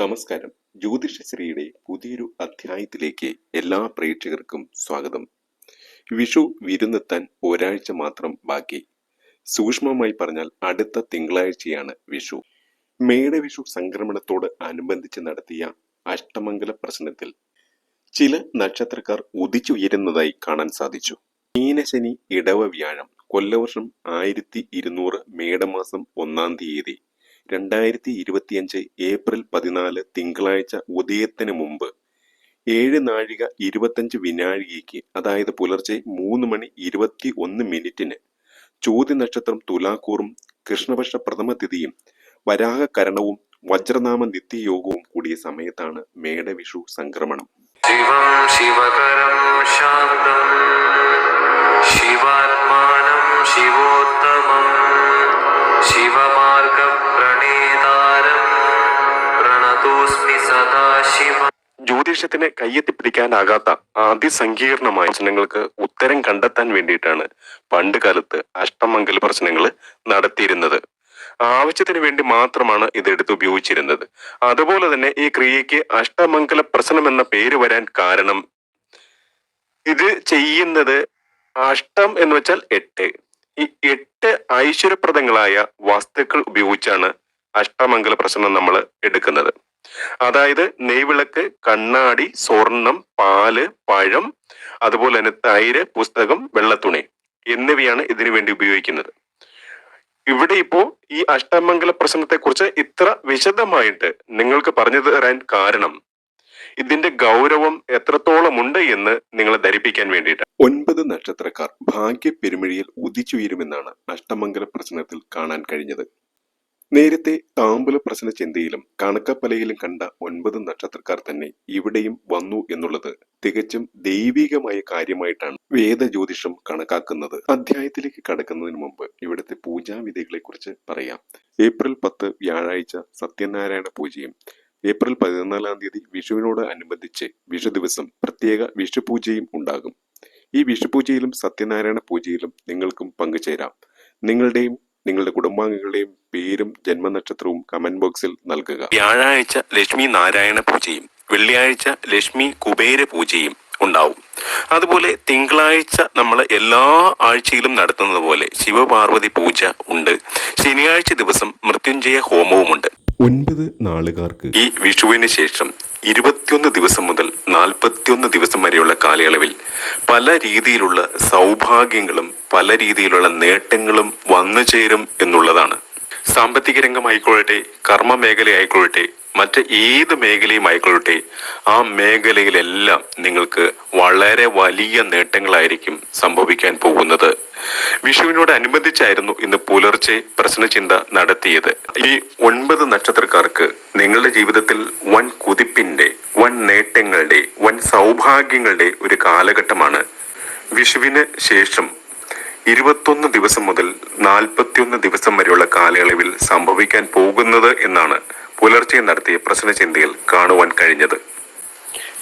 നമസ്കാരം. ജ്യോതിഷശ്രീയുടെ പുതിയൊരു അധ്യായത്തിലേക്ക് എല്ലാ പ്രേക്ഷകർക്കും സ്വാഗതം. വിഷു വിരുന്നെത്താൻ ഒരാഴ്ച മാത്രം ബാക്കി. സൂക്ഷ്മമായി പറഞ്ഞാൽ അടുത്ത തിങ്കളാഴ്ചയാണ് വിഷു. മേടവിഷു സംക്രമണത്തോട് അനുബന്ധിച്ച് നടത്തിയ അഷ്ടമംഗല പ്രശ്നത്തിൽ ചില നക്ഷത്രക്കാർ ഉദിച്ചുയരുന്നതായി കാണാൻ സാധിച്ചു. മീനശനി ഇടവ വ്യാഴം കൊല്ലവർഷം ആയിരത്തി ഇരുന്നൂറ് മേടമാസം ഒന്നാം തീയതി രണ്ടായിരത്തി ഇരുപത്തിയഞ്ച് ഏപ്രിൽ പതിനാല് തിങ്കളാഴ്ച ഉദയത്തിന് മുമ്പ് ഏഴ് നാഴിക ഇരുപത്തിയഞ്ച് വിനാഴികയ്ക്ക് അതായത് പുലർച്ചെ മൂന്ന് മണി ഇരുപത്തി ഒന്ന് മിനിറ്റിന് ചോദ്യ നക്ഷത്രം തുലാക്കൂറും കൃഷ്ണപക്ഷ പ്രഥമ തിഥിയും വരാഹകരണവും വജ്രനാമ നിത്യയോഗവും കൂടിയ സമയത്താണ് മേടവിഷു സംക്രമണം. ശിവോത്തമം ശിവമാ ജ്യോതിഷത്തിന് കയ്യെത്തിപ്പിടിക്കാനാകാത്ത അതിസങ്കീർണമായ പ്രശ്നങ്ങൾക്ക് ഉത്തരം കണ്ടെത്താൻ വേണ്ടിയിട്ടാണ് പണ്ട് കാലത്ത് അഷ്ടമംഗല പ്രശ്നങ്ങൾ നടത്തിയിരുന്നത്. ആവശ്യത്തിന് വേണ്ടി മാത്രമാണ് ഇതെടുത്ത് ഉപയോഗിച്ചിരുന്നത്. അതുപോലെ തന്നെ ഈ ക്രിയയ്ക്ക് അഷ്ടമംഗല പ്രശ്നം എന്ന പേര് വരാൻ കാരണം ഇത് ചെയ്യുന്നത് അഷ്ടം എന്ന് വെച്ചാൽ എട്ട്. ഈ എട്ട് ഐശ്വര്യപ്രദങ്ങളായ വസ്തുക്കൾ ഉപയോഗിച്ചാണ് അഷ്ടമംഗല പ്രശ്നം നമ്മൾ എടുക്കുന്നത്. അതായത് നെയ്വിളക്ക് കണ്ണാടി സ്വർണം പാൽ പഴം അതുപോലെ തന്നെ തൈര് പുസ്തകം വെള്ളത്തുണി എന്നിവയാണ് ഇതിനു വേണ്ടി ഉപയോഗിക്കുന്നത്. ഇവിടെ ഇപ്പോ ഈ അഷ്ടമംഗല പ്രശ്നത്തെ കുറിച്ച് ഇത്ര വിശദമായിട്ട് നിങ്ങൾക്ക് പറഞ്ഞു തരാൻ കാരണം ഇതിന്റെ ഗൗരവം എത്രത്തോളം ഉണ്ട് എന്ന് നിങ്ങളെ ധരിപ്പിക്കാൻ വേണ്ടിയിട്ട്. ഒൻപത് നക്ഷത്രക്കാർ ഭാഗ്യ പെരുമിഴിയിൽ ഉദിച്ചുയരുമെന്നാണ് അഷ്ടമംഗല പ്രശ്നത്തിൽ കാണാൻ കഴിഞ്ഞത്. നേരത്തെ താമ്പുല പ്രശ്ന ചിന്തയിലും കണക്കപ്പലയിലും കണ്ട ഒൻപത് നക്ഷത്രക്കാർ തന്നെ ഇവിടെയും വന്നു എന്നുള്ളത് തികച്ചും ദൈവികമായ കാര്യമായിട്ടാണ് വേദജ്യോതിഷം കണക്കാക്കുന്നത്. അധ്യായത്തിലേക്ക് കടക്കുന്നതിന് മുമ്പ് ഇവിടുത്തെ പൂജാവിധികളെ കുറിച്ച് പറയാം. ഏപ്രിൽ പത്ത് വ്യാഴാഴ്ച സത്യനാരായണ പൂജയും. ഏപ്രിൽ പതിനാലാം തീയതി വിഷുവിനോട് അനുബന്ധിച്ച് വിഷു ദിവസം പ്രത്യേക വിഷുപൂജയും ഉണ്ടാകും. ഈ വിഷുപൂജയിലും സത്യനാരായണ പൂജയിലും നിങ്ങൾക്കും പങ്കുചേരാം. നിങ്ങളുടെയും നിങ്ങളുടെ കുടുംബാംഗങ്ങളുടെയും പേരും ജന്മനക്ഷത്രവും കമന്റ് ബോക്സിൽ നൽകുക. വ്യാഴാഴ്ച ലക്ഷ്മി നാരായണ പൂജയും വെള്ളിയാഴ്ച ലക്ഷ്മി കുബേര പൂജയും ഉണ്ടാവും. അതുപോലെ തിങ്കളാഴ്ച നമ്മൾ എല്ലാ ആഴ്ചയിലും നടത്തുന്നത് പോലെ ശിവപാർവതി പൂജ ഉണ്ട്. ശനിയാഴ്ച ദിവസം മൃത്യുഞ്ജയ ഹോമവും ഉണ്ട് ഒൻപത് നാളുകാർക്ക് ഈ വിഷുവിന് ശേഷം ഇരുപത്തിയൊന്ന് ദിവസം മുതൽ നാൽപ്പത്തിയൊന്ന് ദിവസം വരെയുള്ള കാലയളവിൽ പല രീതിയിലുള്ള സൗഭാഗ്യങ്ങളും പല രീതിയിലുള്ള നേട്ടങ്ങളും വന്നു ചേരും എന്നുള്ളതാണ്. സാമ്പത്തിക രംഗമായിക്കൊള്ളട്ടെ കർമ്മ മേഖലയായിക്കൊള്ളട്ടെ മറ്റ് ഏത് മേഖലയും ആയിക്കൊള്ളട്ടെ ആ മേഖലയിലെല്ലാം നിങ്ങൾക്ക് വളരെ വലിയ നേട്ടങ്ങളായിരിക്കും സംഭവിക്കാൻ പോകുന്നത്. വിഷുവിനോട് അനുബന്ധിച്ചായിരുന്നു ഇന്ന് പുലർച്ചെ പ്രശ്നചിന്ത നടത്തിയത്. ഈ ഒൻപത് നക്ഷത്രക്കാർക്ക് നിങ്ങളുടെ ജീവിതത്തിൽ വൻ കുതിപ്പിന്റെ വൻ നേട്ടങ്ങളുടെ വൻ സൗഭാഗ്യങ്ങളുടെ ഒരു കാലഘട്ടമാണ് വിഷുവിന് ശേഷം. ഇരുപത്തൊന്ന് ദിവസം മുതൽ നാൽപ്പത്തിയൊന്ന് ദിവസം വരെയുള്ള കാലയളവിൽ സംഭവിക്കാൻ പോകുന്നത് എന്നാണ് പുലർച്ചെ നടത്തിയ പ്രശ്നചിന്തയിൽ കാണുവാൻ കഴിഞ്ഞത്.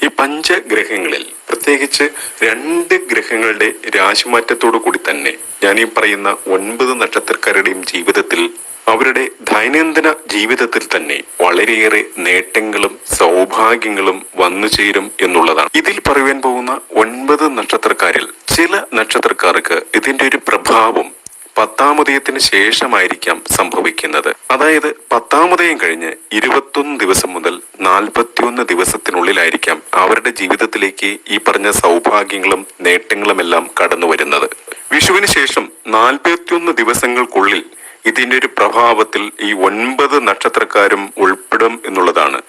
ഈ പഞ്ചഗ്രഹങ്ങളിൽ പ്രത്യേകിച്ച് രണ്ട് ഗ്രഹങ്ങളുടെ രാശിമാറ്റത്തോടു കൂടി തന്നെ ഞാൻ ഈ പറയുന്ന ഒൻപത് നക്ഷത്രക്കാരുടെയും ജീവിതത്തിൽ അവരുടെ ദൈനംദിന ജീവിതത്തിൽ തന്നെ വളരെയേറെ നേട്ടങ്ങളും സൗഭാഗ്യങ്ങളും വന്നു ചേരും എന്നുള്ളതാണ്. ഇതിൽ പറയുവാൻ പോകുന്ന ഒൻപത് നക്ഷത്രക്കാരിൽ ചില നക്ഷത്രക്കാർക്ക് ഇതിന്റെ ഒരു പ്രഭാവം പത്താമുദയത്തിന് ശേഷമായിരിക്കാം സംഭവിക്കുന്നത്. അതായത് പത്താമുദയം കഴിഞ്ഞ് ഇരുപത്തൊന്ന് ദിവസം മുതൽ നാൽപ്പത്തിയൊന്ന് ദിവസത്തിനുള്ളിലായിരിക്കാം അവരുടെ ജീവിതത്തിലേക്ക് ഈ പറഞ്ഞ സൗഭാഗ്യങ്ങളും നേട്ടങ്ങളും എല്ലാം കടന്നു വരുന്നത്. വിഷുവിന് ശേഷം നാൽപ്പത്തിയൊന്ന് ദിവസങ്ങൾക്കുള്ളിൽ ഇതിന്റെ ഒരു പ്രഭാവത്തിൽ ഈ ഒൻപത് നക്ഷത്രക്കാരും ഉൾപ്പെടും എന്നുള്ളതാണ്.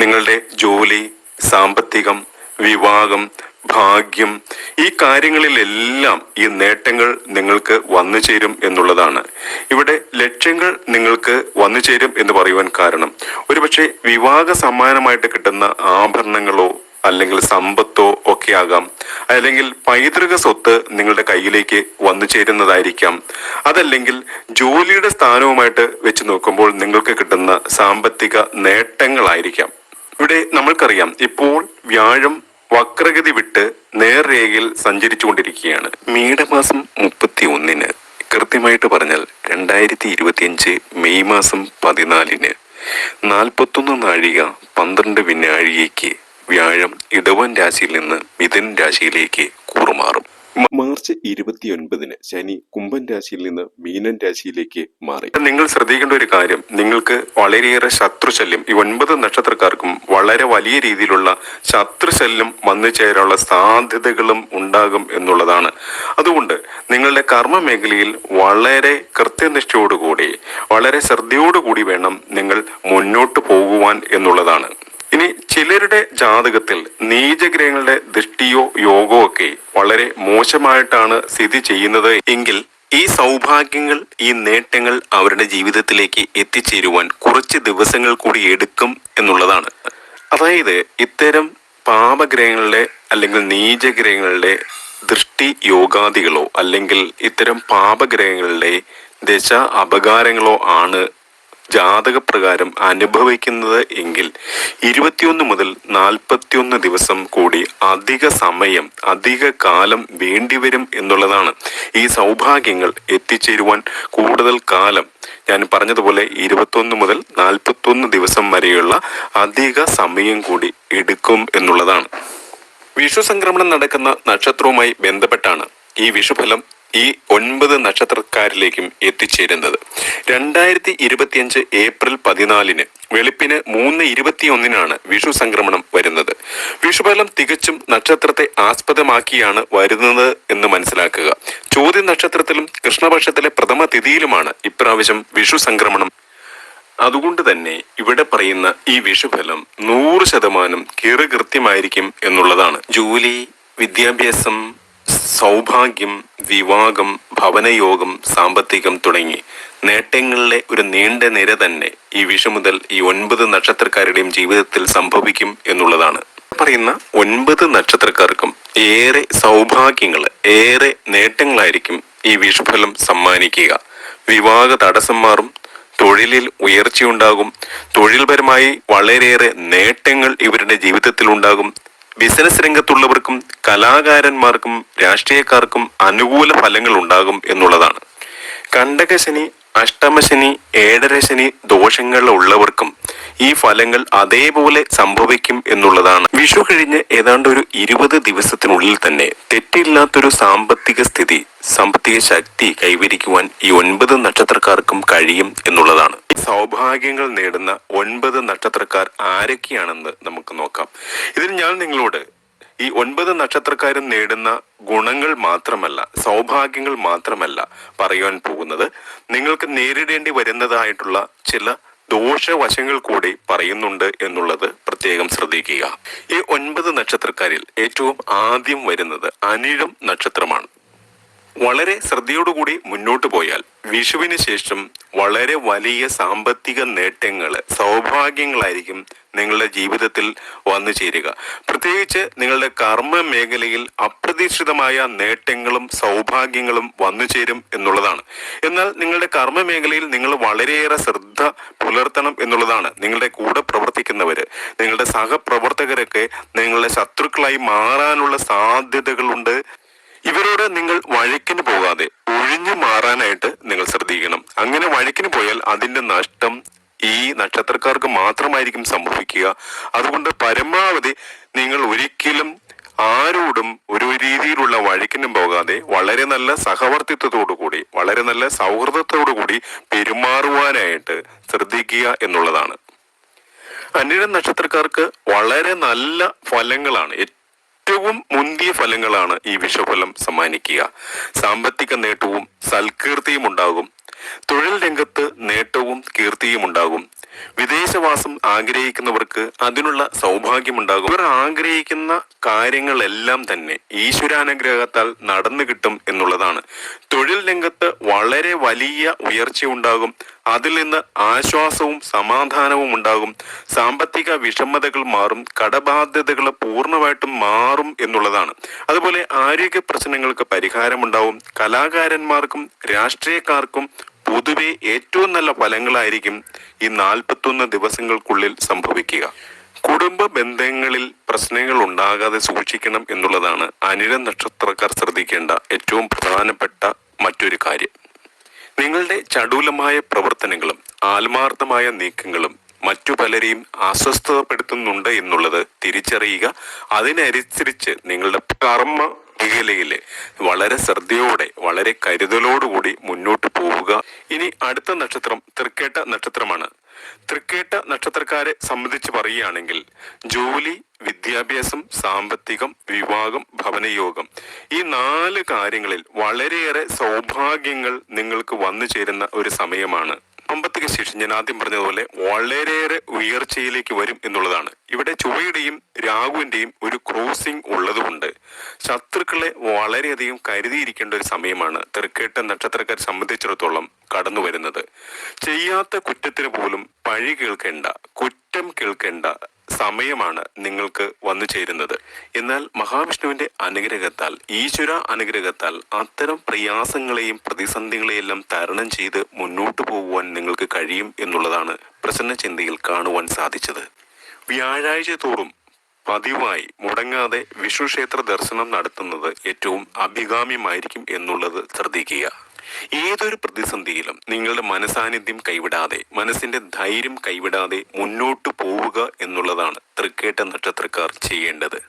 നിങ്ങളുടെ ജോലി സാമ്പത്തികം വിവാഹം ഭാഗ്യം. ഈ കാര്യങ്ങളിലെല്ലാം ഈ നേട്ടങ്ങൾ നിങ്ങൾക്ക് വന്നു ചേരും എന്നുള്ളതാണ്. ഇവിടെ ലക്ഷ്യങ്ങൾ നിങ്ങൾക്ക് വന്നു ചേരും എന്ന് പറയുവാൻ കാരണം. ഒരുപക്ഷെ വിവാഹ സമ്മാനമായിട്ട് കിട്ടുന്ന ആഭരണങ്ങളോ അല്ലെങ്കിൽ സമ്പത്തോ ഒക്കെ ആകാം. അല്ലെങ്കിൽ പൈതൃക സ്വത്ത് നിങ്ങളുടെ കയ്യിലേക്ക് വന്നു ചേരുന്നതായിരിക്കാം. അതല്ലെങ്കിൽ ജോലിയുടെ സ്ഥാനവുമായിട്ട് വെച്ച് നോക്കുമ്പോൾ നിങ്ങൾക്ക് കിട്ടുന്ന സാമ്പത്തിക നേട്ടങ്ങളായിരിക്കാം. ഇവിടെ നമ്മൾക്കറിയാം ഇപ്പോൾ വ്യാഴം വക്രഗതി വിട്ട് നേർരേഖയിൽ സഞ്ചരിച്ചുകൊണ്ടിരിക്കുകയാണ്. മീനമാസം മുപ്പത്തി ഒന്നിന് കൃത്യമായിട്ട് പറഞ്ഞാൽ രണ്ടായിരത്തി ഇരുപത്തിയഞ്ച് മെയ് മാസം പതിനാലിന് നാൽപ്പത്തൊന്ന് നാഴിക പന്ത്രണ്ട് വിനാഴികയ്ക്ക് വ്യാഴം ഇടവൻ രാശിയിൽ നിന്ന് മിഥുൻ രാശിയിലേക്ക് കൂറുമാറും. മാർച്ച് ഇരുപത്തിയൊൻപതിന് ശനി കുംഭൻ രാശിയിൽ നിന്ന് മീനൻ രാശിയിലേക്ക് മാറി. നിങ്ങൾ ശ്രദ്ധിക്കേണ്ട ഒരു കാര്യം നിങ്ങൾക്ക് വളരെയേറെ ശത്രുശല്യം ഈ ഒൻപത് നക്ഷത്രക്കാർക്കും വളരെ വലിയ രീതിയിലുള്ള ശത്രുശല്യം വന്നു ചേരാനുള്ള സാധ്യതകളും ഉണ്ടാകും എന്നുള്ളതാണ്. അതുകൊണ്ട് നിങ്ങളുടെ കർമ്മ മേഖലയിൽ വളരെ കൃത്യനിഷ്ഠയോടുകൂടി വളരെ ശ്രദ്ധയോടുകൂടി വേണം നിങ്ങൾ മുന്നോട്ട് പോകുവാൻ എന്നുള്ളതാണ്. ഇനി ചിലരുടെ ജാതകത്തിൽ നീചഗ്രഹങ്ങളുടെ ദൃഷ്ടിയോ യോഗോ ഒക്കെ വളരെ മോശമായിട്ടാണ് സ്ഥിതി ചെയ്യുന്നത് എങ്കിൽ ഈ സൗഭാഗ്യങ്ങൾ ഈ നേട്ടങ്ങൾ അവരുടെ ജീവിതത്തിലേക്ക് എത്തിച്ചേരുവാൻ കുറച്ച് ദിവസങ്ങൾ കൂടി എടുക്കും എന്നുള്ളതാണ്. അതായത് ഇത്തരം പാപഗ്രഹങ്ങളുടെ അല്ലെങ്കിൽ നീചഗ്രഹങ്ങളുടെ ദൃഷ്ടി യോഗാദികളോ അല്ലെങ്കിൽ ഇത്തരം പാപഗ്രഹങ്ങളുടെ ദശ അപകാരങ്ങളോ ആണ് ജാതകപ്രകാരം അനുഭവിക്കുന്നത് എങ്കിൽ ഇരുപത്തിയൊന്ന് മുതൽ നാൽപ്പത്തിയൊന്ന് ദിവസം കൂടി അധിക സമയം അധിക കാലം വേണ്ടിവരും എന്നുള്ളതാണ്. ഈ സൗഭാഗ്യങ്ങൾ എത്തിച്ചേരുവാൻ കൂടുതൽ കാലം ഞാൻ പറഞ്ഞതുപോലെ ഇരുപത്തൊന്ന് മുതൽ നാൽപ്പത്തൊന്ന് ദിവസം വരെയുള്ള അധിക സമയം കൂടി എടുക്കും എന്നുള്ളതാണ്. വിഷു സംക്രമണം നടക്കുന്ന നക്ഷത്രവുമായി ബന്ധപ്പെട്ടാണ് ഈ വിഷുഫലം ഈ ഒൻപത് നക്ഷത്രക്കാരിലേക്കും എത്തിച്ചേരുന്നത്. രണ്ടായിരത്തി ഇരുപത്തിയഞ്ച് ഏപ്രിൽ പതിനാലിന് വെളുപ്പിന് മൂന്ന് ഇരുപത്തിയൊന്നിനാണ് വിഷു സംക്രമണം വരുന്നത്. വിഷുഫലം തികച്ചും നക്ഷത്രത്തെ ആസ്പദമാക്കിയാണ് വരുന്നത് എന്ന് മനസ്സിലാക്കുക. ചോദ്യ നക്ഷത്രത്തിലും കൃഷ്ണപക്ഷത്തിലെ പ്രഥമ തിഥിയിലുമാണ് ഇപ്രാവശ്യം വിഷു സംക്രമണം. അതുകൊണ്ട് തന്നെ ഇവിടെ പറയുന്ന ഈ വിഷുഫലം നൂറ് ശതമാനം കീറുകൃത്യമായിരിക്കും എന്നുള്ളതാണ്. ജോലി വിദ്യാഭ്യാസം സൗഭാഗ്യം വിവാഹം ഭവനയോഗം സാമ്പത്തികം തുടങ്ങി നേട്ടങ്ങളിലെ ഒരു നീണ്ട നിര തന്നെ ഈ വിഷു മുതൽ ഈ ഒൻപത് നക്ഷത്രക്കാരുടെയും ജീവിതത്തിൽ സംഭവിക്കും എന്നുള്ളതാണ്. പറയുന്ന ഒൻപത് നക്ഷത്രക്കാർക്കും ഏറെ സൗഭാഗ്യങ്ങൾ ഏറെ നേട്ടങ്ങളായിരിക്കും ഈ വിഷുഫലം സമ്മാനിക്കുക. വിവാഹ തടസ്സം മാറും തൊഴിലിൽ ഉയർച്ചയുണ്ടാകും തൊഴിൽപരമായി വളരെയേറെ നേട്ടങ്ങൾ ഇവരുടെ ജീവിതത്തിൽ ഉണ്ടാകും ബിസിനസ് രംഗത്തുള്ളവർക്കും കലാകാരന്മാർക്കും രാഷ്ട്രീയക്കാർക്കും അനുകൂല ഫലങ്ങൾ ഉണ്ടാകും എന്നുള്ളതാണ്. കണ്ടകശനി അഷ്ടമശനി ഏഴരശനി ദോഷങ്ങൾ ഉള്ളവർക്കും ഈ ഫലങ്ങൾ അതേപോലെ സംഭവിക്കും എന്നുള്ളതാണ്. വിഷു കഴിഞ്ഞ് ഏതാണ്ട് ഒരു ഇരുപത് ദിവസത്തിനുള്ളിൽ തന്നെ തെറ്റില്ലാത്തൊരു സാമ്പത്തിക സ്ഥിതി സാമ്പത്തിക ശക്തി കൈവരിക്കുവാൻ ഈ ഒൻപത് നക്ഷത്രക്കാർക്കും കഴിയും എന്നുള്ളതാണ്. സൗഭാഗ്യങ്ങൾ നേടുന്ന ഒൻപത് നക്ഷത്രക്കാർ ആരൊക്കെയാണെന്ന് നമുക്ക് നോക്കാം. ഇതിൽ ഞാൻ നിങ്ങളോട് ഈ ഒൻപത് നക്ഷത്രക്കാരും നേടുന്ന ഗുണങ്ങൾ മാത്രമല്ല സൗഭാഗ്യങ്ങൾ മാത്രമല്ല പറയുവാൻ പോകുന്നത്. നിങ്ങൾക്ക് നേരിടേണ്ടി വരുന്നതായിട്ടുള്ള ചില ദോഷവശങ്ങൾ കൂടി പറയുന്നുണ്ട് എന്നുള്ളത് പ്രത്യേകം ശ്രദ്ധിക്കുക. ഈ ഒൻപത് നക്ഷത്രക്കാരിൽ ഏറ്റവും ആദ്യം വരുന്നത് അനിഴം നക്ഷത്രമാണ്. വളരെ ശ്രദ്ധയോടുകൂടി മുന്നോട്ട് പോയാൽ വിഷുവിന് ശേഷം വളരെ വലിയ സാമ്പത്തിക നേട്ടങ്ങൾ സൗഭാഗ്യങ്ങളായിരിക്കും നിങ്ങളുടെ ജീവിതത്തിൽ വന്നു ചേരുക. പ്രത്യേകിച്ച് നിങ്ങളുടെ കർമ്മ മേഖലയിൽ അപ്രതീക്ഷിതമായ നേട്ടങ്ങളും സൗഭാഗ്യങ്ങളും വന്നു ചേരും എന്നുള്ളതാണ്. എന്നാൽ നിങ്ങളുടെ കർമ്മ മേഖലയിൽ നിങ്ങൾ വളരെയേറെ ശ്രദ്ധ പുലർത്തണം എന്നുള്ളതാണ് നിങ്ങളുടെ കൂടെ പ്രവർത്തിക്കുന്നവര്. നിങ്ങളുടെ സഹപ്രവർത്തകരൊക്കെ നിങ്ങളുടെ ശത്രുക്കളായി മാറാനുള്ള സാധ്യതകളുണ്ട്. ഇവരോട് നിങ്ങൾ വഴക്കിന് പോകാതെ ഒഴിഞ്ഞു മാറാനായിട്ട് നിങ്ങൾ ശ്രദ്ധിക്കണം. അങ്ങനെ വഴക്കിന് പോയാൽ അതിന്റെ നഷ്ടം ഈ നക്ഷത്രക്കാർക്ക് മാത്രമായിരിക്കും സംഭവിക്കുക. അതുകൊണ്ട് പരമാവധി നിങ്ങൾ ഒരിക്കലും ആരോടും ഒരു രീതിയിലുള്ള വഴക്കിനും പോകാതെ വളരെ നല്ല സഹവർത്തിത്വത്തോടു കൂടി വളരെ നല്ല സൗഹൃദത്തോടു കൂടി പെരുമാറുവാനായിട്ട് ശ്രദ്ധിക്കുക എന്നുള്ളതാണ്. അനിഴ നക്ഷത്രക്കാർക്ക് വളരെ നല്ല ഫലങ്ങളാണ് ഏറ്റവും മുന്തിയ ഫലങ്ങളാണ് ഈ വിഷഫലം സമ്മാനിക്കുക. സാമ്പത്തിക നേട്ടവും സൽകീർത്തിയും ഉണ്ടാകും. തൊഴിൽ രംഗത്ത് നേട്ടവും കീർത്തിയും ഉണ്ടാകും. വിദേശവാസം ആഗ്രഹിക്കുന്നവർക്ക് അതിനുള്ള സൗഭാഗ്യമുണ്ടാകും. ഇവർ ആഗ്രഹിക്കുന്ന കാര്യങ്ങളെല്ലാം തന്നെ ഈശ്വരാനുഗ്രഹത്താൽ നടന്നു കിട്ടും എന്നുള്ളതാണ്. തൊഴിൽ രംഗത്ത് വളരെ വലിയ ഉയർച്ചയുണ്ടാകും അതിൽ നിന്ന് ആശ്വാസവും സമാധാനവും ഉണ്ടാകും. സാമ്പത്തിക വിഷമതകൾ മാറും. കടബാധ്യതകൾ പൂർണമായിട്ടും മാറും എന്നുള്ളതാണ്. അതുപോലെ ആരോഗ്യ പ്രശ്നങ്ങൾക്ക് പരിഹാരമുണ്ടാവും. കലാകാരന്മാർക്കും രാഷ്ട്രീയക്കാർക്കും പൊതുവെ ഏറ്റവും നല്ല ഫലങ്ങളായിരിക്കും ഈ നാൽപ്പത്തൊന്ന് ദിവസങ്ങൾക്കുള്ളിൽ സംഭവിക്കുക. കുടുംബ ബന്ധങ്ങളിൽ പ്രശ്നങ്ങൾ ഉണ്ടാകാതെ സൂക്ഷിക്കണം എന്നുള്ളതാണ് അനിര നക്ഷത്രക്കാർ ശ്രദ്ധിക്കേണ്ട ഏറ്റവും പ്രധാനപ്പെട്ട മറ്റൊരു കാര്യം. നിങ്ങളുടെ ചടുലമായ പ്രവർത്തനങ്ങളും ആത്മാർത്ഥമായ നീക്കങ്ങളും മറ്റു പലരെയും അസ്വസ്ഥതപ്പെടുത്തുന്നുണ്ട് എന്നുള്ളത് തിരിച്ചറിയുക. അതിനനുസരിച്ച് നിങ്ങളുടെ കർമ്മ മേഖലയിൽ വളരെ ശ്രദ്ധയോടെ വളരെ കരുതലോടുകൂടി മുന്നോട്ട് പോവുക. ഇനി അടുത്ത നക്ഷത്രം തൃക്കേട്ട നക്ഷത്രമാണ്. തൃക്കേട്ട നക്ഷത്രക്കാരെ സംബന്ധിച്ച് പറയുകയാണെങ്കിൽ ജോലി വിദ്യാഭ്യാസം സാമ്പത്തികം വിവാഹം ഭവനയോഗം ഈ നാല് കാര്യങ്ങളിൽ വളരെയേറെ സൗഭാഗ്യങ്ങൾ നിങ്ങൾക്ക് വന്നു ചേരുന്ന ഒരു സമയമാണ്. സാമ്പത്തിക ശേഷി ഞാൻ ആദ്യം പറഞ്ഞതുപോലെ വളരെയേറെ ഉയർച്ചയിലേക്ക് വരും എന്നുള്ളതാണ്. ഇവിടെ ചുവയുടെയും രാഹുവിന്റെയും ഒരു ക്രോസിംഗ് ഉള്ളതുകൊണ്ട് ശത്രുക്കളെ വളരെയധികം കരുതിയിരിക്കേണ്ട ഒരു സമയമാണ് തെറുക്കേട്ട നക്ഷത്രക്കാരെ സംബന്ധിച്ചിടത്തോളം കടന്നു വരുന്നത് ചെയ്യാത്ത കുറ്റത്തിന് പോലും പഴി കേൾക്കേണ്ട കുറ്റം കേൾക്കേണ്ട സമയമാണ് നിങ്ങൾക്ക് വന്നു ചേരുന്നത്. എന്നാൽ മഹാവിഷ്ണുവിന്റെ അനുഗ്രഹത്താൽ ഈശ്വര അനുഗ്രഹത്താൽ അത്തരം പ്രയാസങ്ങളെയും പ്രതിസന്ധികളെയെല്ലാം തരണം ചെയ്ത് മുന്നോട്ടു പോകുവാൻ നിങ്ങൾക്ക് കഴിയും എന്നുള്ളതാണ് പ്രസന്ന ചിന്തയിൽ കാണുവാൻ സാധിച്ചത്. വ്യാഴാഴ്ച തോറും പതിവായി മുടങ്ങാതെ വിഷ്ണു ക്ഷേത്ര ദർശനം നടത്തുന്നത് ഏറ്റവും അഭികാമ്യമായിരിക്കും എന്നുള്ളത് ശ്രദ്ധിക്കുക. ഏതൊരു പ്രതിസന്ധിയിലും നിങ്ങളുടെ മനസാന്നിധ്യം കൈവിടാതെ മനസ്സിന്റെ ധൈര്യം കൈവിടാതെ മുന്നോട്ട് പോവുക എന്നുള്ളതാണ് തൃക്കേട്ട നക്ഷത്രക്കാർ ചെയ്യേണ്ടത്.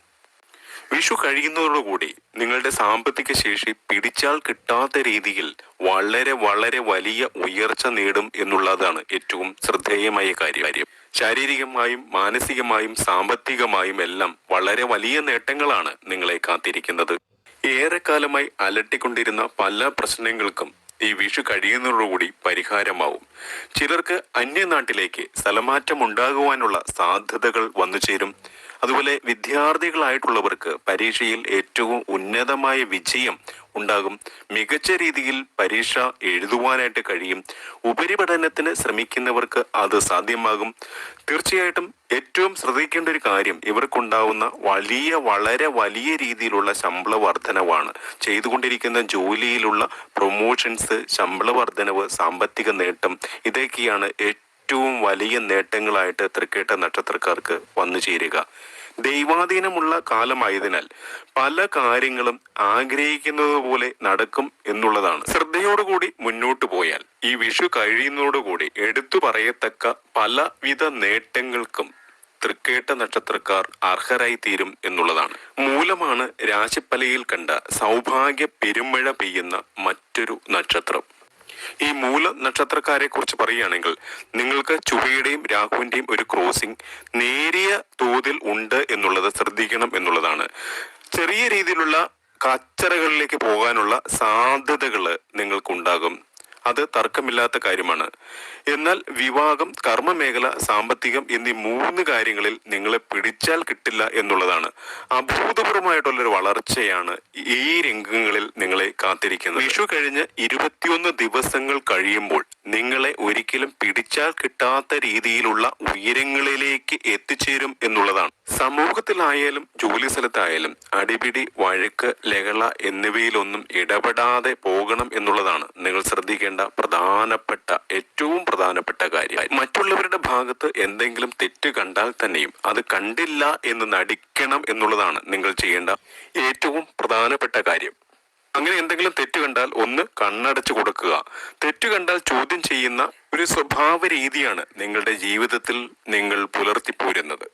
വിഷു കഴിയുന്നതോടുകൂടി നിങ്ങളുടെ സാമ്പത്തിക ശേഷി പിടിച്ചാൽ കിട്ടാത്ത രീതിയിൽ വളരെ വളരെ വലിയ ഉയർച്ച നേടും എന്നുള്ളതാണ് ഏറ്റവും ശ്രദ്ധേയമായ കാര്യം. ശാരീരികമായും മാനസികമായും സാമ്പത്തികമായും എല്ലാം വളരെ വലിയ നേട്ടങ്ങളാണ് നിങ്ങളെ കാത്തിരിക്കുന്നത്. ഏറെക്കാലമായി അലട്ടിക്കൊണ്ടിരുന്ന പല പ്രശ്നങ്ങൾക്കും ഈ വിഷു കഴിയുന്നതോടുകൂടി പരിഹാരമാവും. ചിലർക്ക് അന്യനാട്ടിലേക്ക് സ്ഥലമാറ്റം ഉണ്ടാകുവാനുള്ള സാധ്യതകൾ വന്നു ചേരും അതുപോലെ വിദ്യാർത്ഥികളായിട്ടുള്ളവർക്ക് പരീക്ഷയിൽ ഏറ്റവും ഉന്നതമായ വിജയം ഉണ്ടാകും. മികച്ച രീതിയിൽ പരീക്ഷ എഴുതുവാനായിട്ട് കഴിയും. ഉപരിപഠനത്തിന് ശ്രമിക്കുന്നവർക്ക് അത് സാധ്യമാകും. തീർച്ചയായിട്ടും ഏറ്റവും ശ്രദ്ധിക്കേണ്ട ഒരു കാര്യം ഇവർക്കുണ്ടാവുന്ന വലിയ വളരെ വലിയ രീതിയിലുള്ള ശമ്പള വർധനവാണ്. ചെയ്തുകൊണ്ടിരിക്കുന്ന ജോലിയിലുള്ള പ്രൊമോഷൻസ് ശമ്പള വർധനവ് സാമ്പത്തിക നേട്ടം ഇതൊക്കെയാണ് ഏറ്റവും വലിയ നേട്ടങ്ങളായിട്ട് തൃക്കേട്ട നക്ഷത്രക്കാർക്ക് വന്നു ചേരുക. ദൈവാധീനമുള്ള കാലമായതിനാൽ പല കാര്യങ്ങളും ആഗ്രഹിക്കുന്നത് പോലെ നടക്കും എന്നുള്ളതാണ്. ശ്രദ്ധയോടുകൂടി മുന്നോട്ട് പോയാൽ ഈ വിഷു കഴിയുന്നതോടുകൂടി എടുത്തു പറയത്തക്ക പലവിധ നേട്ടങ്ങൾക്കും തൃക്കേട്ട നക്ഷത്രക്കാർ അർഹരായി തീരും എന്നുള്ളതാണ്. മൂലമാണ് രാശിപ്പലയിൽ കണ്ട സൗഭാഗ്യ പെരുമഴ പെയ്യുന്ന മറ്റൊരു നക്ഷത്രം. ഈ മൂല നക്ഷത്രക്കാരെ കുറിച്ച് പറയുകയാണെങ്കിൽ നിങ്ങൾക്ക് ചുവയുടെയും രാഹുവിന്റെയും ഒരു ക്രോസിംഗ് നേരിയ തോതിൽ ഉണ്ട് എന്നുള്ളത് ശ്രദ്ധിക്കണം എന്നുള്ളതാണ്. ചെറിയ രീതിയിലുള്ള കച്ചറകളിലേക്ക് പോകാനുള്ള സാധ്യതകൾ നിങ്ങൾക്കുണ്ടാകും. അത് തർക്കമില്ലാത്ത കാര്യമാണ്. എന്നാൽ വിവാഹം കർമ്മമേഖല സാമ്പത്തികം എന്നീ മൂന്ന് കാര്യങ്ങളിൽ നിങ്ങളെ പിടിച്ചാൽ കിട്ടില്ല എന്നുള്ളതാണ്. അഭൂതപൂർവമായിട്ടുള്ളൊരു വളർച്ചയാണ് ഈ രംഗങ്ങളിൽ നിങ്ങളെ കാത്തിരിക്കുന്നത്. വിഷു കഴിഞ്ഞ് ഇരുപത്തിയൊന്ന് ദിവസങ്ങൾ കഴിയുമ്പോൾ നിങ്ങളെ ഒരിക്കലും പിടിച്ചാൽ കിട്ടാത്ത രീതിയിലുള്ള ഉയരങ്ങളിലേക്ക് എത്തിച്ചേരും എന്നുള്ളതാണ്. സമൂഹത്തിലായാലും ജോലി സ്ഥലത്തായാലും അടിപിടി വഴക്ക് ലഹള എന്നിവയിലൊന്നും ഇടപെടാതെ പോകണം എന്നുള്ളതാണ് നിങ്ങൾ ശ്രദ്ധിക്കേണ്ട പ്രധാനപ്പെട്ട ഏറ്റവും പ്രധാനപ്പെട്ട കാര്യം. മറ്റുള്ളവരുടെ ഭാഗത്ത് എന്തെങ്കിലും തെറ്റ് കണ്ടാൽ തന്നെയും അത് കണ്ടില്ല എന്ന് നടിക്കണം എന്നുള്ളതാണ് നിങ്ങൾ ചെയ്യേണ്ട ഏറ്റവും പ്രധാനപ്പെട്ട കാര്യം. അങ്ങനെ എന്തെങ്കിലും തെറ്റ് കണ്ടാൽ ഒന്ന് കണ്ണടച്ചു കൊടുക്കുക. തെറ്റ് കണ്ടാൽ ചോദ്യം ചെയ്യുന്ന ഒരു സ്വഭാവ രീതിയാണ് നിങ്ങളുടെ ജീവിതത്തിൽ നിങ്ങൾ പുലർത്തിപ്പോരുന്നത്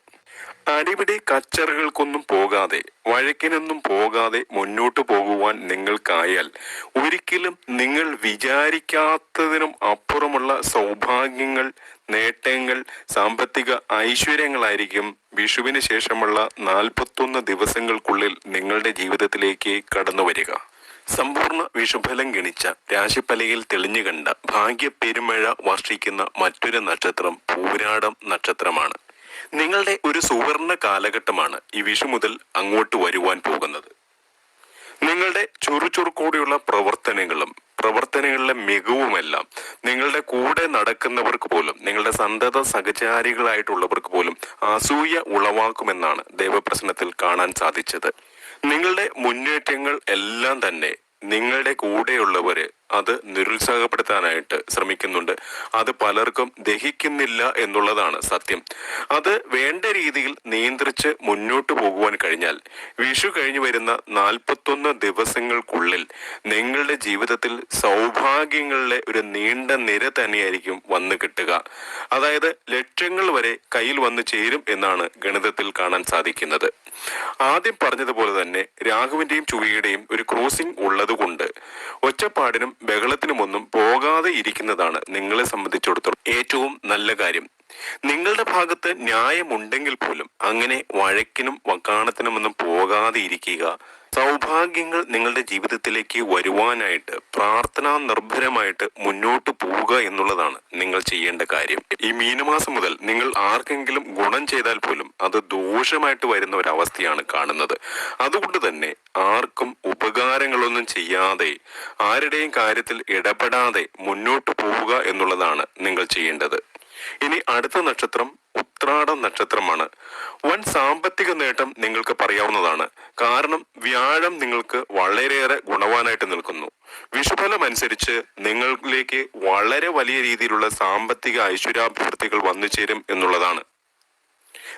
അടിപിടി കച്ചറുകൾക്കൊന്നും പോകാതെ വഴക്കിനൊന്നും പോകാതെ മുന്നോട്ട് പോകുവാൻ നിങ്ങൾക്കായാൽ ഒരിക്കലും നിങ്ങൾ വിചാരിക്കാത്തതിനും അപ്പുറമുള്ള സൗഭാഗ്യങ്ങൾ നേട്ടങ്ങൾ സാമ്പത്തിക ഐശ്വര്യങ്ങളായിരിക്കും വിഷുവിന് ശേഷമുള്ള നാൽപ്പത്തൊന്ന് ദിവസങ്ങൾക്കുള്ളിൽ നിങ്ങളുടെ ജീവിതത്തിലേക്ക് കടന്നു വരിക സമ്പൂർണ വിഷുഫലം ഗണിച്ച രാശിപ്പലയിൽ തെളിഞ്ഞു കണ്ട ഭാഗ്യപ്പെരുമഴ വർഷിക്കുന്ന മറ്റൊരു നക്ഷത്രം പൂരാടം നക്ഷത്രമാണ്. നിങ്ങളുടെ ഒരു സുവർണ കാലഘട്ടമാണ് ഈ വിഷു മുതൽ അങ്ങോട്ട് വരുവാൻ പോകുന്നത്. നിങ്ങളുടെ ചുറുചുറുക്കോടെയുള്ള പ്രവർത്തനങ്ങളും പ്രവർത്തനങ്ങളിലെ മികവുമെല്ലാം നിങ്ങളുടെ കൂടെ നടക്കുന്നവർക്ക് പോലും നിങ്ങളുടെ സന്തത സഹചാരികളായിട്ടുള്ളവർക്ക് പോലും അസൂയ ഉളവാക്കുമെന്നാണ് ദേവപ്രശ്നത്തിൽ കാണാൻ സാധിച്ചത്. നിങ്ങളുടെ മുന്നേറ്റങ്ങൾ എല്ലാം തന്നെ നിങ്ങളുടെ കൂടെയുള്ളവര് അത് നിരുത്സാഹപ്പെടുത്താനായിട്ട് ശ്രമിക്കുന്നുണ്ട്. അത് പലർക്കും ദഹിക്കുന്നില്ല എന്നുള്ളതാണ് സത്യം. അത് വേണ്ട രീതിയിൽ നിയന്ത്രിച്ച് മുന്നോട്ട് പോകുവാൻ കഴിഞ്ഞാൽ വിഷു കഴിഞ്ഞു വരുന്ന നാൽപ്പത്തൊന്ന് ദിവസങ്ങൾക്കുള്ളിൽ നിങ്ങളുടെ ജീവിതത്തിൽ സൗഭാഗ്യങ്ങളുടെ ഒരു നീണ്ട നിര തന്നെയായിരിക്കും വന്നു കിട്ടുക. അതായത് ലക്ഷ്യങ്ങൾ വരെ കയ്യിൽ വന്നു ചേരും എന്നാണ് ഗണിതത്തിൽ കാണാൻ സാധിക്കുന്നത്. ആദ്യം പറഞ്ഞതുപോലെ തന്നെ രാഘുവിന്റെയും ചുവിയുടെയും ഒരു ക്രോസിംഗ് ഉള്ളതുകൊണ്ട് ഒച്ചപ്പാടിനും ബഹളത്തിനുമൊന്നും പോകാതെ ഇരിക്കുന്നതാണ് നിങ്ങളെ സംബന്ധിച്ചിടത്തോളം ഏറ്റവും നല്ല കാര്യം. നിങ്ങളുടെ ഭാഗത്ത് ന്യായമുണ്ടെങ്കിൽ പോലും അങ്ങനെ വഴക്കിനും വക്കാണത്തിനുമൊന്നും പോകാതെ ഇരിക്കുക സൗഭാഗ്യങ്ങൾ നിങ്ങളുടെ ജീവിതത്തിലേക്ക് വരുവാനായിട്ട് പ്രാർത്ഥനാ നിർഭരമായിട്ട് മുന്നോട്ട് പോവുക എന്നുള്ളതാണ് നിങ്ങൾ ചെയ്യേണ്ട കാര്യം. ഈ മീനമാസം മുതൽ നിങ്ങൾ ആർക്കെങ്കിലും ഗുണം ചെയ്താൽ പോലും അത് ദോഷമായിട്ട് വരുന്ന ഒരവസ്ഥയാണ് കാണുന്നത്. അതുകൊണ്ട് തന്നെ ആർക്കും ഉപകാരങ്ങളൊന്നും ചെയ്യാതെ ആരുടെയും കാര്യത്തിൽ ഇടപെടാതെ മുന്നോട്ട് പോവുക എന്നുള്ളതാണ് നിങ്ങൾ ചെയ്യേണ്ടത്. ഇനി അടുത്ത നക്ഷത്രം ഉത്രാടം നക്ഷത്രമാണ്. വൻ സാമ്പത്തിക നേട്ടം നിങ്ങൾക്ക് പറയാവുന്നതാണ്. കാരണം വ്യാഴം നിങ്ങൾക്ക് വളരെയേറെ ഗുണവാനായിട്ട് നിൽക്കുന്നു. വിഷുഫലം അനുസരിച്ച് നിങ്ങളിലേക്ക് വളരെ വലിയ രീതിയിലുള്ള സാമ്പത്തിക ഐശ്വര്യാഭിവൃദ്ധികൾ വന്നു ചേരും എന്നുള്ളതാണ്.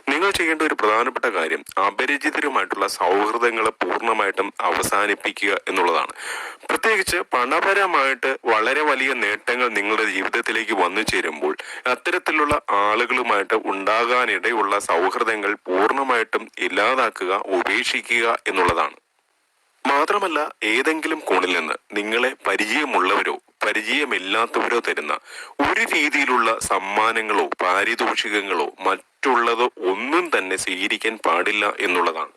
നിങ്ങൾ ചെയ്യേണ്ട ഒരു പ്രധാനപ്പെട്ട കാര്യം അപരിചിതരുമായിട്ടുള്ള സൗഹൃദങ്ങൾ പൂർണമായിട്ടും അവസാനിപ്പിക്കുക എന്നുള്ളതാണ്. പ്രത്യേകിച്ച് പണപരമായിട്ട് വളരെ വലിയ നേട്ടങ്ങൾ നിങ്ങളുടെ ജീവിതത്തിലേക്ക് വന്നു ചേരുമ്പോൾ അത്തരത്തിലുള്ള ആളുകളുമായിട്ട് ഉണ്ടാകാനിടയുള്ള സൗഹൃദങ്ങൾ പൂർണമായിട്ടും ഇല്ലാതാക്കുക ഉപേക്ഷിക്കുക എന്നുള്ളതാണ്. മാത്രമല്ല ഏതെങ്കിലും കോണിൽ നിന്ന് നിങ്ങളെ പരിചയമുള്ളവരോ പരിചയമില്ലാത്തവരോ തരുന്ന ഒരു രീതിയിലുള്ള സമ്മാനങ്ങളോ പാരിതോഷികങ്ങളോ മറ്റുള്ളതോ ഒന്നും തന്നെ സ്വീകരിക്കാൻ പാടില്ല എന്നുള്ളതാണ്.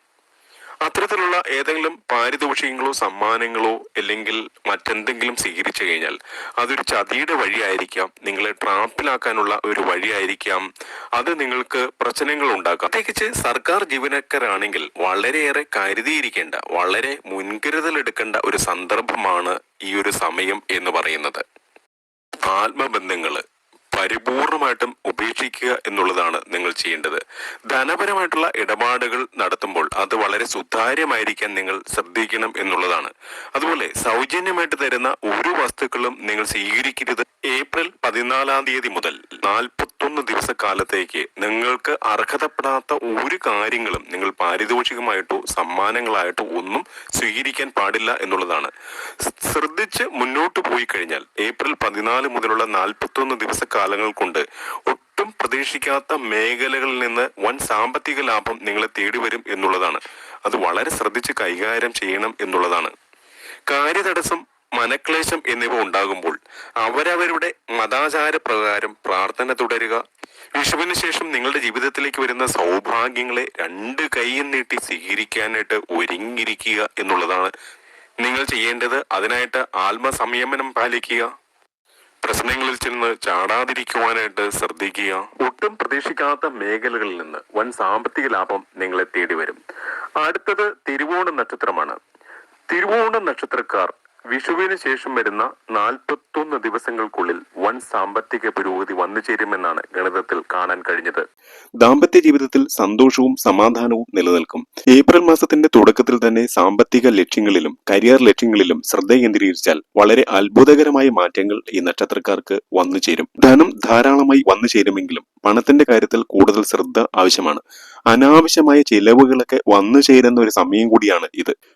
അത്തരത്തിലുള്ള ഏതെങ്കിലും പാരിതോഷികങ്ങളോ സമ്മാനങ്ങളോ അല്ലെങ്കിൽ മറ്റെന്തെങ്കിലും സ്വീകരിച്ചു കഴിഞ്ഞാൽ അതൊരു ചതിയുടെ വഴിയായിരിക്കാം നിങ്ങളെ ട്രാപ്പിലാക്കാനുള്ള ഒരു വഴിയായിരിക്കാം അത് നിങ്ങൾക്ക് പ്രശ്നങ്ങൾ ഉണ്ടാക്കാം. പ്രത്യേകിച്ച് സർക്കാർ ജീവനക്കാരാണെങ്കിൽ വളരെയേറെ കരുതിയിരിക്കേണ്ട വളരെ മുൻകരുതൽ എടുക്കേണ്ട ഒരു സന്ദർഭമാണ് ഈ ഒരു സമയം എന്ന് പറയുന്നത്. ആത്മബന്ധങ്ങൾ പരിപൂർണമായിട്ടും ഉപേക്ഷിക്കുക എന്നുള്ളതാണ് നിങ്ങൾ ചെയ്യേണ്ടത്. ധനപരമായിട്ടുള്ള ഇടപാടുകൾ നടത്തുമ്പോൾ അത് വളരെ സുതാര്യമായിരിക്കാൻ നിങ്ങൾ ശ്രദ്ധിക്കണം എന്നുള്ളതാണ്. അതുപോലെ സൗജന്യമായിട്ട് തരുന്ന ഒരു വസ്തുക്കളും നിങ്ങൾ സ്വീകരിക്കരുത് ഏപ്രിൽ പതിനാലാം തീയതി മുതൽ നാൽപ്പത്തൊന്ന് ദിവസക്കാലത്തേക്ക് നിങ്ങൾക്ക് അർഹതപ്പെടാത്ത ഒരു കാര്യങ്ങളും നിങ്ങൾ പാരിതോഷികമായിട്ടോ സമ്മാനങ്ങളായിട്ടോ ഒന്നും സ്വീകരിക്കാൻ പാടില്ല എന്നുള്ളതാണ്. ശ്രദ്ധിച്ച് മുന്നോട്ട് പോയി കഴിഞ്ഞാൽ ഏപ്രിൽ പതിനാല് മുതലുള്ള നാൽപ്പത്തൊന്ന് ദിവസക്കാലങ്ങൾ കൊണ്ട് ഒട്ടും പ്രതീക്ഷിക്കാത്ത മേഖലകളിൽ നിന്ന് വൻ സാമ്പത്തിക ലാഭം നിങ്ങളെ തേടി വരും എന്നുള്ളതാണ്. അത് വളരെ ശ്രദ്ധിച്ച് കൈകാര്യം ചെയ്യണം എന്നുള്ളതാണ്. കാര്യതടസ്സം മനക്ലേശം എന്നിവ ഉണ്ടാകുമ്പോൾ അവരവരുടെ മതാചാര പ്രകാരം പ്രാർത്ഥന തുടരുക. വിഷുവിന് ശേഷം നിങ്ങളുടെ ജീവിതത്തിലേക്ക് വരുന്ന സൗഭാഗ്യങ്ങളെ രണ്ട് കൈയും നീട്ടി സ്വീകരിക്കാനായിട്ട് ഒരുങ്ങിയിരിക്കുക എന്നുള്ളതാണ് നിങ്ങൾ ചെയ്യേണ്ടത്. അതിനായിട്ട് ആത്മസംയമനം പാലിക്കുക. പ്രശ്നങ്ങളിൽ ചെന്ന് ചാടാതിരിക്കുവാനായിട്ട് ശ്രദ്ധിക്കുക. ഒട്ടും പ്രതീക്ഷിക്കാത്ത മേഖലകളിൽ നിന്ന് വൻ സാമ്പത്തിക ലാഭം നിങ്ങളെ തേടി വരും അടുത്തത് തിരുവോണ നക്ഷത്രമാണ്. തിരുവോണ നക്ഷത്രക്കാർ വിഷുവിന് ശേഷം വരുന്ന നാൽപ്പത്തൊന്ന് ദിവസങ്ങൾക്കുള്ളിൽ വൻ സാമ്പത്തിക പുരോഗതി വന്നു ചേരുമെന്നാണ് ഗണിതത്തിൽ കാണാൻ കഴിഞ്ഞത്. ദാമ്പത്യ ജീവിതത്തിൽ സന്തോഷവും സമാധാനവും നിലനിൽക്കും. ഏപ്രിൽ മാസത്തിന്റെ തുടക്കത്തിൽ തന്നെ സാമ്പത്തിക ലക്ഷ്യങ്ങളിലും കരിയർ ലക്ഷ്യങ്ങളിലും ശ്രദ്ധ കേന്ദ്രീകരിച്ചാൽ വളരെ അത്ഭുതകരമായ മാറ്റങ്ങൾ ഈ നക്ഷത്രക്കാർക്ക് വന്നു ചേരും. ധനം ധാരാളമായി വന്നു ചേരുമെങ്കിലും പണത്തിന്റെ കാര്യത്തിൽ കൂടുതൽ ശ്രദ്ധ ആവശ്യമാണ്. അനാവശ്യമായ ചിലവുകളൊക്കെ വന്നു ചേരുന്ന ഒരു സമയം കൂടിയാണ് ഇത്.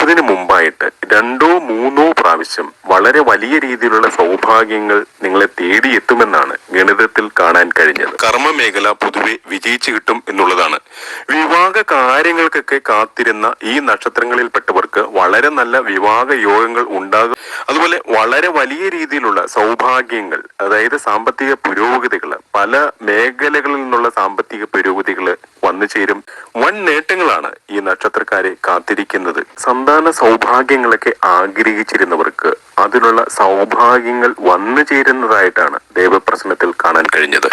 മുപ്പതിന് മുമ്പായിട്ട് രണ്ടോ മൂന്നോ പ്രാവശ്യം വളരെ വലിയ രീതിയിലുള്ള സൗഭാഗ്യങ്ങൾ നിങ്ങളെ തേടിയെത്തുമെന്നാണ് ഗണിതത്തിൽ കാണാൻ കഴിഞ്ഞത്. കർമ്മ മേഖല പൊതുവെ വിജയിച്ചു കിട്ടും എന്നുള്ളതാണ്. വിവാഹ കാര്യങ്ങൾക്കൊക്കെ കാത്തിരുന്ന ഈ നക്ഷത്രങ്ങളിൽപ്പെട്ടവർക്ക് വളരെ നല്ല വിവാഹ യോഗങ്ങൾ ഉണ്ടാകും. അതുപോലെ വളരെ വലിയ രീതിയിലുള്ള സൗഭാഗ്യങ്ങൾ അതായത് സാമ്പത്തിക പുരോഗതികൾ പല മേഖലകളിൽ നിന്നുള്ള സാമ്പത്തിക പുരോഗതികൾ വന്നു ചേരും വൻ നേട്ടങ്ങളാണ് ഈ നക്ഷത്രക്കാരെ കാത്തിരിക്കുന്നത്. സന്താന സൗഭാഗ്യങ്ങളൊക്കെ ആഗ്രഹിച്ചിരുന്നവർക്ക് അതിനുള്ള സൗഭാഗ്യങ്ങൾ വന്നു ചേരുന്നതായിട്ടാണ് ദേവപ്രശ്നത്തിൽ കാണാൻ കഴിഞ്ഞത്.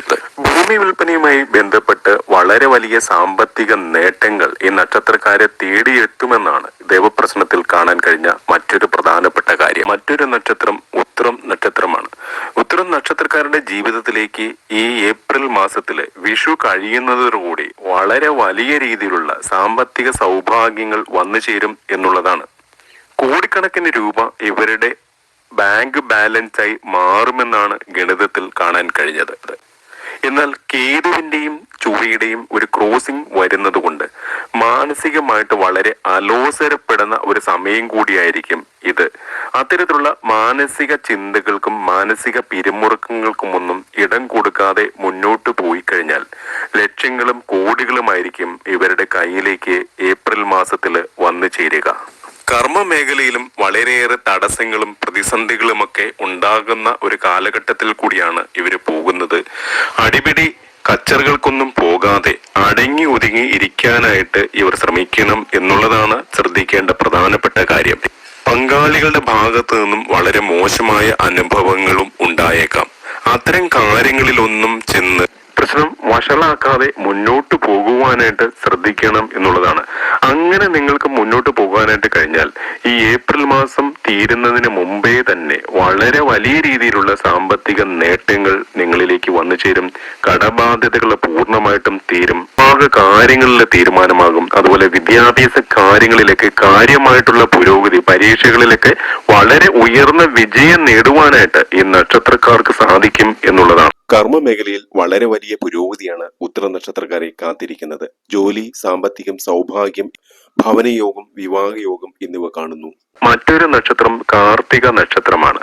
ഭൂമി വിൽപ്പനയുമായി ബന്ധപ്പെട്ട് വളരെ വലിയ സാമ്പത്തിക നേട്ടങ്ങൾ ഈ നക്ഷത്രക്കാരെ തേടിയെത്തുമെന്നാണ് ദേവപ്രശ്നത്തിൽ കാണാൻ കഴിഞ്ഞ മറ്റൊരു പ്രധാനപ്പെട്ട കാര്യം. മറ്റൊരു നക്ഷത്രം ഉത്തരം നക്ഷത്രമാണ്. ഉത്തരം നക്ഷത്രക്കാരുടെ ജീവിതത്തിലേക്ക് ഈ ഏപ്രിൽ മാസത്തിലെ വിഷു കഴിയുന്നതോടുകൂടി വളരെ വലിയ രീതിയിലുള്ള സാമ്പത്തിക സൗഭാഗ്യങ്ങൾ വന്നു ചേരും എന്നുള്ളതാണ് കോടിക്കണക്കിന് രൂപ ഇവരുടെ ബാങ്ക് ബാലൻസായി മാറുമെന്നാണ് ഗണിതത്തിൽ കാണാൻ കഴിഞ്ഞത്. എന്നാൽ കേതുവിന്റെയും ചുവയുടെയും ഒരു ക്രോസിംഗ് വരുന്നതുകൊണ്ട് മാനസികമായിട്ട് വളരെ അലോസരപ്പെടുന്ന ഒരു സമയം കൂടിയായിരിക്കും ഇത്. അത്തരത്തിലുള്ള മാനസിക ചിന്തകൾക്കും മാനസിക പിരിമുറുക്കങ്ങൾക്കുമൊന്നും ഇടം കൊടുക്കാതെ മുന്നോട്ട് പോയി കഴിഞ്ഞാൽ ലക്ഷ്യങ്ങളും കോടികളുമായിരിക്കും ഇവരുടെ കയ്യിലേക്ക് ഏപ്രിൽ മാസത്തിൽ വന്നു ചേരുക. കർമ്മ മേഖലയിലും വളരെയേറെ തടസ്സങ്ങളും പ്രതിസന്ധികളുമൊക്കെ ഉണ്ടാകുന്ന ഒരു കാലഘട്ടത്തിൽ കൂടിയാണ് ഇവർ പോകുന്നത്. അടിപിടി കച്ചറുകൾക്കൊന്നും പോകാതെ അടങ്ങി ഒതുങ്ങി ഇരിക്കാനായിട്ട് ഇവർ ശ്രമിക്കണം എന്നുള്ളതാണ് ശ്രദ്ധിക്കേണ്ട പ്രധാനപ്പെട്ട കാര്യം. പങ്കാളികളുടെ ഭാഗത്തു നിന്നും വളരെ മോശമായ അനുഭവങ്ങളും ഉണ്ടായേക്കാം. അത്തരം കാര്യങ്ങളിലൊന്നും ചെന്ന് പ്രശ്നം വഷളാക്കാതെ മുന്നോട്ട് പോകുവാനായിട്ട് ശ്രദ്ധിക്കണം എന്നുള്ളതാണ്. അങ്ങനെ നിങ്ങൾക്ക് മുന്നോട്ട് പോകാനായിട്ട് കഴിഞ്ഞാൽ ഈ ഏപ്രിൽ മാസം തീരുന്നതിന് മുമ്പേ തന്നെ വളരെ വലിയ രീതിയിലുള്ള സാമ്പത്തിക നേട്ടങ്ങൾ നിങ്ങളിലേക്ക് വന്നു ചേരും. കടബാധ്യതകൾ പൂർണമായിട്ടും തീരും. ആകെ കാര്യങ്ങളിൽ തീരുമാനമാകും. അതുപോലെ വിദ്യാഭ്യാസ കാര്യങ്ങളിലൊക്കെ കാര്യമായിട്ടുള്ള പുരോഗതി പരീക്ഷകളിലൊക്കെ വളരെ ഉയർന്ന വിജയം നേടുവാനായിട്ട് ഈ നക്ഷത്രക്കാർക്ക് സാധിക്കും എന്നുള്ളതാണ്. കർമ്മ മേഖലയിൽ വളരെ വലിയ പുരോഗതിയാണ് ഉത്തര നക്ഷത്രക്കാരെ കാത്തിരിക്കുന്നത്. ജോലി സാമ്പത്തികം സൗഭാഗ്യം ഭവനയോഗം വിവാഹയോഗം എന്നിവ കാണുന്നു. മറ്റൊരു നക്ഷത്രം കാർത്തിക നക്ഷത്രമാണ്.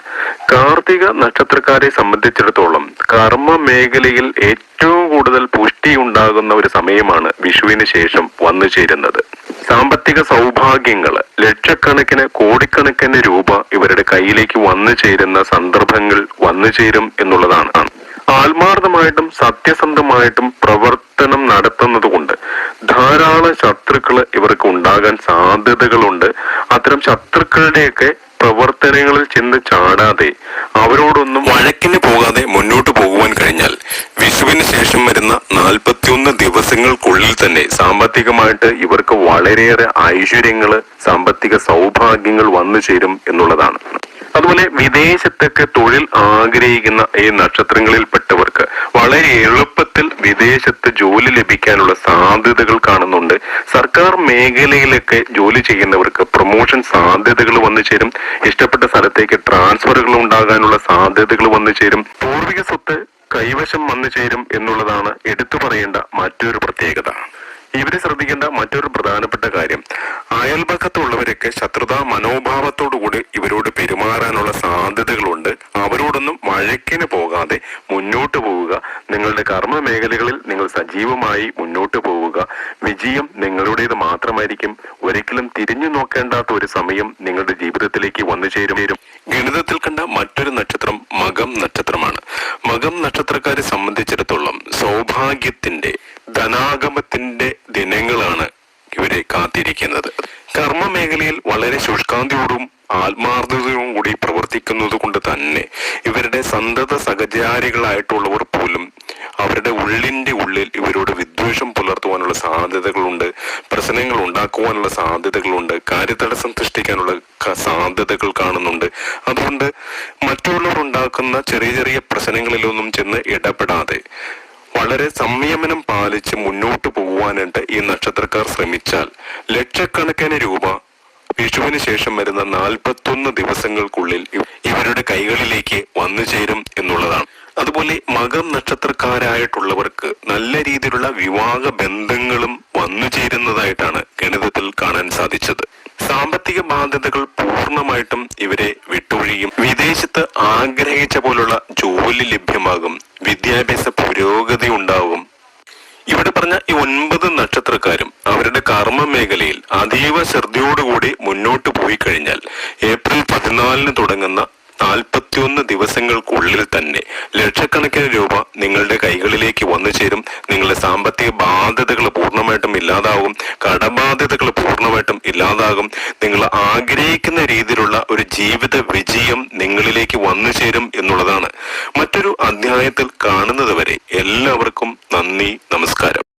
കാർത്തിക നക്ഷത്രക്കാരെ സംബന്ധിച്ചിടത്തോളം കർമ്മ മേഖലയിൽ ഏറ്റവും കൂടുതൽ പുഷ്ടി ഉണ്ടാകുന്ന ഒരു സമയമാണ് വിഷുവിന് ശേഷം വന്നു ചേരുന്നത്. സാമ്പത്തിക സൗഭാഗ്യങ്ങൾ ലക്ഷക്കണക്കിന് കോടിക്കണക്കിന് രൂപ ഇവരുടെ കയ്യിലേക്ക് വന്നു ചേരുന്ന സന്ദർഭങ്ങൾ വന്നു ചേരും എന്നുള്ളതാണ്. ആത്മാർത്ഥമായിട്ടും സത്യസന്ധമായിട്ടും പ്രവർത്തനം നടത്തുന്നത് കൊണ്ട് ധാരാളം ശത്രുക്കൾ ഇവർക്ക് ഉണ്ടാകാൻ സാധ്യതകളുണ്ട്. അത്തരം ശത്രുക്കളുടെയൊക്കെ പ്രവർത്തനങ്ങളിൽ ചെന്ന് ചാടാതെ അവരോടൊന്നും വഴക്കിന് പോകാതെ മുന്നോട്ട് പോകുവാൻ കഴിഞ്ഞാൽ വിഷുവിന് ശേഷം വരുന്ന നാൽപ്പത്തിയൊന്ന് ദിവസങ്ങൾക്കുള്ളിൽ തന്നെ സാമ്പത്തികമായിട്ട് ഇവർക്ക് വളരെയേറെ ഐശ്വര്യങ്ങൾ സാമ്പത്തിക സൗഭാഗ്യങ്ങൾ വന്നു ചേരും എന്നുള്ളതാണ്. അതുപോലെ വിദേശത്തൊക്കെ തൊഴിൽ ആഗ്രഹിക്കുന്ന ഈ നക്ഷത്രങ്ങളിൽപ്പെട്ടവർക്ക് വളരെ എളുപ്പത്തിൽ വിദേശത്ത് ജോലി ലഭിക്കാനുള്ള സാധ്യതകൾ കാണുന്നുണ്ട്. സർക്കാർ മേഖലയിലൊക്കെ ജോലി ചെയ്യുന്നവർക്ക് പ്രൊമോഷൻ സാധ്യതകൾ വന്നു ചേരും. ഇഷ്ടപ്പെട്ട സ്ഥലത്തേക്ക് ട്രാൻസ്ഫറുകൾ ഉണ്ടാകാനുള്ള സാധ്യതകൾ വന്നു ചേരും. പൂർവിക സ്വത്ത് കൈവശം വന്നു ചേരും എന്നുള്ളതാണ് എടുത്തു പറയേണ്ട മറ്റൊരു പ്രത്യേകത. ഇവരെ ശ്രദ്ധിക്കേണ്ട മറ്റൊരു പ്രധാനപ്പെട്ട കാര്യം. അയൽപക്കത്തുള്ളവരൊക്കെ ശത്രുതാ മനോഭാവത്തോടുകൂടി ഇവരോട് പെരുമാറാനുള്ള സാധ്യതകളുണ്ട്. അവരോടൊന്നും വഴക്കിന് പോകാതെ മുന്നോട്ട് പോവുക. നിങ്ങളുടെ കർമ്മ മേഖലകളിൽ നിങ്ങൾ സജീവമായി മുന്നോട്ട് പോവുക. വിജയം നിങ്ങളുടേത് മാത്രമായിരിക്കും. ഒരിക്കലും തിരിഞ്ഞു നോക്കേണ്ടാത്ത ഒരു സമയം നിങ്ങളുടെ ജീവിതത്തിലേക്ക് വന്നു ചേരും. ഗണിതത്തിൽ കണ്ട മറ്റൊരു നക്ഷത്രം മകം നക്ഷത്രമാണ്. മകം നക്ഷത്രക്കാരെ സംബന്ധിച്ചിടത്തോളം സൗഭാഗ്യത്തിന്റെ ധനാഗമത്തിന്റെ ദിനങ്ങളാണ് ഇവരെ കാത്തിരിക്കുന്നത്. കർമ്മ മേഖലയിൽ വളരെ ശുഷ്കാന്തിയോടും ആത്മാർത്ഥതയോടും കൂടി പ്രവർത്തിക്കുന്നത് കൊണ്ട് തന്നെ ഇവരുടെ സന്തത സഹചാരികളായിട്ടുള്ളവർ പോലും അവരുടെ ഉള്ളിന്റെ ഉള്ളിൽ ഇവരോട് വിദ്വേഷം പുലർത്തുവാനുള്ള സാധ്യതകളുണ്ട് പ്രശ്നങ്ങൾ ഉണ്ടാക്കുവാനുള്ള സാധ്യതകളുണ്ട് കാര്യതടസ്സം സൃഷ്ടിക്കാനുള്ള സാധ്യതകൾ കാണുന്നുണ്ട്. അതുകൊണ്ട് മറ്റുള്ളവർ ഉണ്ടാക്കുന്ന ചെറിയ ചെറിയ പ്രശ്നങ്ങളിലൊന്നും ചെന്ന് ഇടപെടാതെ വളരെ സംയമനം പാലിച്ച് മുന്നോട്ട് പോകുവാനായിട്ട് ഈ നക്ഷത്രക്കാർ ശ്രമിച്ചാൽ ലക്ഷക്കണക്കിന് രൂപ വിഷുവിന് ശേഷം വരുന്ന നാൽപ്പത്തൊന്ന് ദിവസങ്ങൾക്കുള്ളിൽ ഇവരുടെ കൈകളിലേക്ക് വന്നു ചേരും എന്നുള്ളതാണ്. അതുപോലെ മകം നക്ഷത്രക്കാരായിട്ടുള്ളവർക്ക് നല്ല രീതിയിലുള്ള വിവാഹ ബന്ധങ്ങളും വന്നു ചേരുന്നതായിട്ടാണ് ഗണിതത്തിൽ കാണാൻ സാധിച്ചത്. സാമ്പത്തിക ബാധ്യതകൾ പൂർണമായിട്ടും ഇവരെ വിട്ടൊഴിയും. വിദേശത്ത് ആഗ്രഹിച്ച പോലുള്ള ജോലി ലഭ്യമാകും. വിദ്യാഭ്യാസ പുരോഗതി ഉണ്ടാവും. ഇവിടെ പറഞ്ഞ ഈ ഒൻപത് നക്ഷത്രക്കാരും അവരുടെ കർമ്മ മേഖലയിൽ അതീവ ശ്രദ്ധയോടുകൂടി മുന്നോട്ട് പോയി കഴിഞ്ഞാൽ ഏപ്രിൽ പതിനാലിന് തുടങ്ങുന്ന നാൽപ്പത്തിയൊന്ന് ദിവസങ്ങൾക്കുള്ളിൽ തന്നെ ലക്ഷക്കണക്കിന് രൂപ നിങ്ങളുടെ കൈകളിലേക്ക് വന്നു ചേരും. നിങ്ങളുടെ സാമ്പത്തിക ബാധ്യതകൾ പൂർണമായിട്ടും ഇല്ലാതാകും. കടബാധ്യതകൾ പൂർണമായിട്ടും ഇല്ലാതാകും. നിങ്ങൾ ആഗ്രഹിക്കുന്ന രീതിയിലുള്ള ഒരു ജീവിത വിജയം നിങ്ങളിലേക്ക് വന്നു ചേരും എന്നുള്ളതാണ്. മറ്റൊരു അധ്യായത്തിൽ കാണുന്നത് വരെ എല്ലാവർക്കും നന്ദി നമസ്കാരം.